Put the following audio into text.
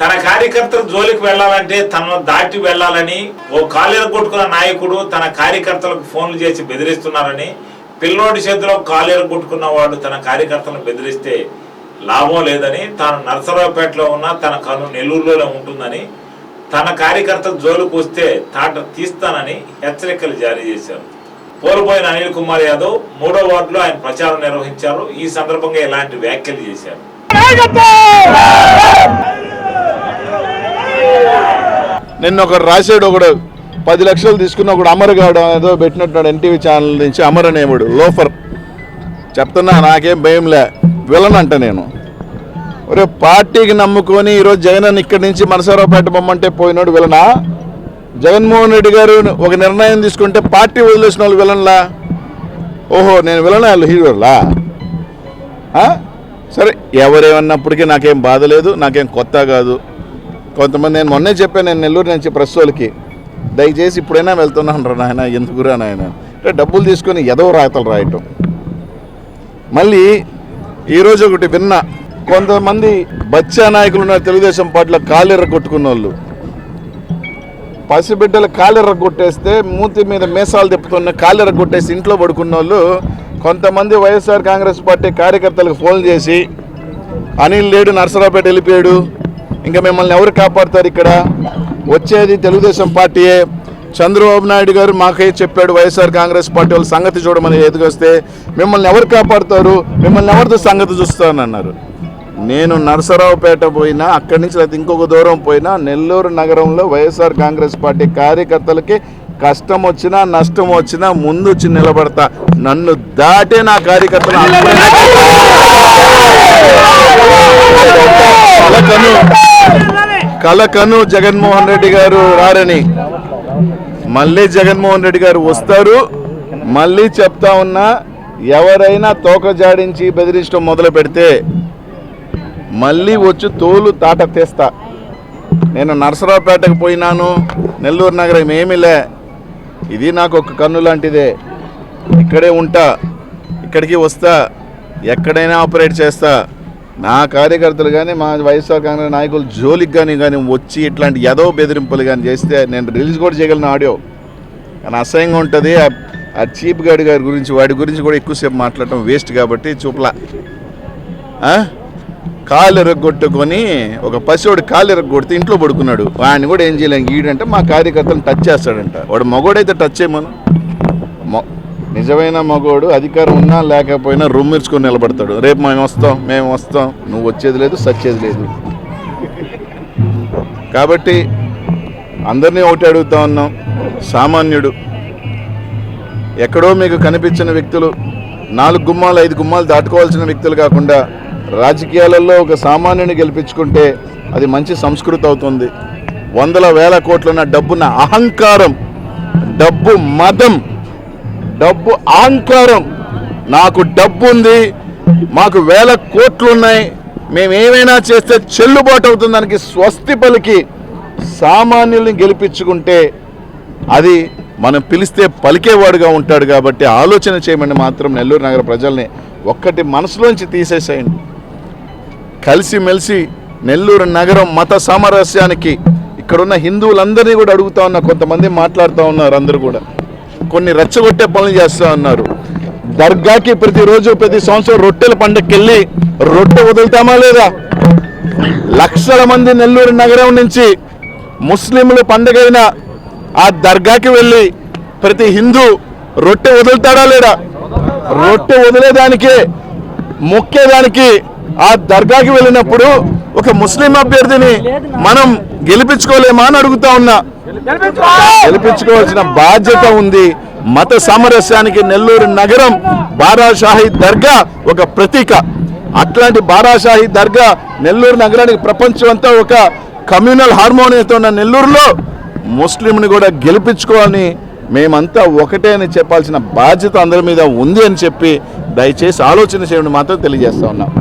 తన కార్యకర్తల జోలికి వెళ్ళాలంటే తనను దాటి వెళ్ళాలని ఓ కాలేరు కొట్టుకున్న నాయకుడు తన కార్యకర్తలకు ఫోన్లు చేసి బెదిరిస్తున్నారని పిల్లోడి చేతిలో కాలేరు కొట్టుకున్న వాడు తన కార్యకర్తలను బెదిరిస్తే లాభం లేదని తాను నర్సరావుపేటలో ఉన్న తన కను నెల్లూరులోనే ఉంటుందని తన కార్యకర్తలు జోలికి వస్తే తాట తీస్తానని హెచ్చరికలు జారీ చేశారు. కోల్పోయిన అనిల్ కుమార్ యాదవ్ మూడో వార్డులో ఆయన ప్రచారం నిర్వహించారు. ఈ సందర్భంగా ఇలాంటి వ్యాఖ్యలు చేశారు. నిన్న ఒకడు రాశాడు ఒకడు పది లక్షలు తీసుకున్న ఒకడు అమరగాడు ఏదో పెట్టినట్టున్నాడు ఎన్టీవీ ఛానల్ నుంచి అమర్ అనేవాడు లోఫర్. చెప్తున్నా నాకేం భయం లే. విలన్ అంట నేను. ఒరే పార్టీకి నమ్ముకొని ఈరోజు జగన్ ఇక్కడి నుంచి మనసారావుపేట బొమ్మంటే పోయినాడు విలనా? జగన్మోహన్ రెడ్డి గారు ఒక నిర్ణయం తీసుకుంటే పార్టీ వదిలేసిన వాళ్ళు విలన్లా? ఓహో నేను విలనా వాళ్ళు హీరోలా? సరే ఎవరేమన్నప్పటికీ నాకేం బాధ లేదు నాకేం కొత్త కాదు. కొంతమంది నేను మొన్నే చెప్పాను నేను నెల్లూరు నుంచి ప్రెస్ వాళ్ళకి దయచేసి ఇప్పుడైనా వెళ్తున్నాను అంటారు నాయన ఎందుకురా నాయన? అంటే డబ్బులు తీసుకొని ఎదవ రాతలు రాయటం. మళ్ళీ ఈరోజు ఒకటి విన్నా కొంతమంది బచ్చా నాయకులు ఉన్న తెలుగుదేశం పార్టీలో కాలెర్ర కొట్టుకున్న వాళ్ళు పసిబిడ్డలు కాలెర్ర కొట్టేస్తే మూతి మీద మీసాలు తిప్పుతున్న కాలెర్ర కొట్టేసి ఇంట్లో పడుకున్న వాళ్ళు కొంతమంది వైఎస్ఆర్ కాంగ్రెస్ పార్టీ కార్యకర్తలకు ఫోన్ చేసి అనిల్ లేడు నర్సరావుపేట వెళ్ళిపోయాడు. ఇంకా మిమ్మల్ని ఎవరు కాపాడుతారు ఇక్కడ? వచ్చేది తెలుగుదేశం పార్టీయే. చంద్రబాబు నాయుడు గారు మాకే చెప్పాడు వైఎస్ఆర్ కాంగ్రెస్ పార్టీ వాళ్ళ సంగతి చూడమని ఎదుగొస్తే మిమ్మల్ని ఎవరు కాపాడుతారు? మిమ్మల్ని ఎవరితో సంగతి చూస్తారని అన్నారు. నేను నరసరావుపేట పోయినా అక్కడి నుంచి లేకపోతే ఇంకొక దూరం పోయినా నెల్లూరు నగరంలో వైఎస్ఆర్ కాంగ్రెస్ పార్టీ కార్యకర్తలకి కష్టం వచ్చినా నష్టం వచ్చినా ముందు వచ్చి నిలబడతా. నన్ను దాటే నా కార్యకర్తలు కలకను జగన్మోహన్ రెడ్డి గారు రారని. మళ్ళీ జగన్మోహన్ రెడ్డి గారు వస్తారు. మళ్ళీ చెప్తా ఉన్నా ఎవరైనా తోక జాడించి బెదిరించడం మొదలు పెడితే మళ్ళీ వచ్చి తోలు తాట తీస్తా. నేను నరసరావుపేటకు పోయినాను నెల్లూరు నగరం ఏమిలే ఇది నాకు ఒక కన్ను లాంటిదే. ఇక్కడే ఉంటా ఇక్కడికి వస్తా ఎక్కడైనా ఆపరేట్ చేస్తా. నా కార్యకర్తలు కానీ మా వైఎస్ఆర్ కాంగ్రెస్ నాయకులు జోలికి కానీ కానీ వచ్చి ఇట్లాంటి ఎదో బెదిరింపులు కానీ చేస్తే నేను రిలీజ్ కూడా చేయగలను ఆడియో. కానీ అసహ్యంగా ఉంటుంది. ఆ- చీప్ గాడి గారి గురించి వాడి గురించి కూడా ఎక్కువసేపు మాట్లాడటం వేస్ట్ కాబట్టి చూపలా. కాలు ఎరగొట్టుకొని ఒక పసివాడు కాలు ఎరగొడితే ఇంట్లో పడుకున్నాడు. వాడిని కూడా ఏం చేయలేం. ఈడంటే మా కార్యకర్తలను టచ్ చేస్తాడంట. వాడు మగోడైతే టచ్ చేయమను. నిజమైన మగోడు అధికారం ఉన్నా లేకపోయినా రొమ్మిర్చుకొని నిలబడతాడు. రేపు మేము వస్తాం మేము వస్తాం. నువ్వు వచ్చేది లేదు సచ్చేది లేదు. కాబట్టి అందరినీ ఒకటి అడుగుతా ఉన్నాం. సామాన్యుడు. ఎక్కడో మీకు కనిపించిన వ్యక్తులు నాలుగు గుమ్మాలు ఐదు గుమ్మాలు దాటుకోవాల్సిన వ్యక్తులు కాకుండా రాజకీయాలలో ఒక సామాన్యుని గెలిపించుకుంటే అది మంచి సంస్కృతి అవుతుంది. వందల వేల కోట్లున్న డబ్బున్న అహంకారం డబ్బు మదం డబ్బు అహంకారం. నాకు డబ్బు ఉంది మాకు వేల కోట్లు ఉన్నాయి మేము ఏమైనా చేస్తే చెల్లుబాటు అవుతుంది దానికి స్వస్తి పలికి సామాన్యుల్ని గెలిపించుకుంటే అది మనం పిలిస్తే పలికేవాడుగా ఉంటాడు కాబట్టి ఆలోచన చేయమని మాత్రం నెల్లూరు నగర ప్రజల్ని ఒక్కటి మనసులోంచి తీసేసేయండి. కలిసిమెలిసి నెల్లూరు నగరం మత సామరస్యానికి ఇక్కడున్న హిందువులందరినీ కూడా అడుగుతా ఉన్నా కొంతమంది మాట్లాడుతూ ఉన్నారు అందరూ కూడా. కొన్ని రెచ్చగొట్టే పనులు చేస్తూ ఉన్నారు దర్గాకి ప్రతిరోజు ప్రతి సంవత్సరం రొట్టెల పండగకి వెళ్ళి రొట్టె వదులుతామా లేదా? లక్షల మంది నెల్లూరు నగరం నుంచి ముస్లింలు పండగైన ఆ దర్గాకి వెళ్ళి ప్రతి హిందూ రొట్టె వదులుతాడా లేడా రొట్టె వదిలేదానికి మొక్కేదానికి ఆ దర్గాకి వెళ్ళినప్పుడు ఒక ముస్లిం అభ్యర్థిని మనం గెలిపించుకోలేమా అని అడుగుతా ఉన్నా. గెలిపించుకోవాల్సిన బాధ్యత ఉంది. మత సామరస్యానికి నెల్లూరు నగరం బారాషాహి దర్గా ఒక ప్రతీక. అట్లాంటి బారాషాహి దర్గా నెల్లూరు నగరానికి ప్రపంచం అంతా ఒక కమ్యూనల్ హార్మోనియంతో ఉన్న నెల్లూరులో ముస్లింని కూడా గెలిపించుకోవాలని మేమంతా ఒకటే అని చెప్పాల్సిన బాధ్యత అందరి మీద ఉంది అని చెప్పి దయచేసి ఆలోచన చేయడం మాత్రం తెలియజేస్తా ఉన్నాం.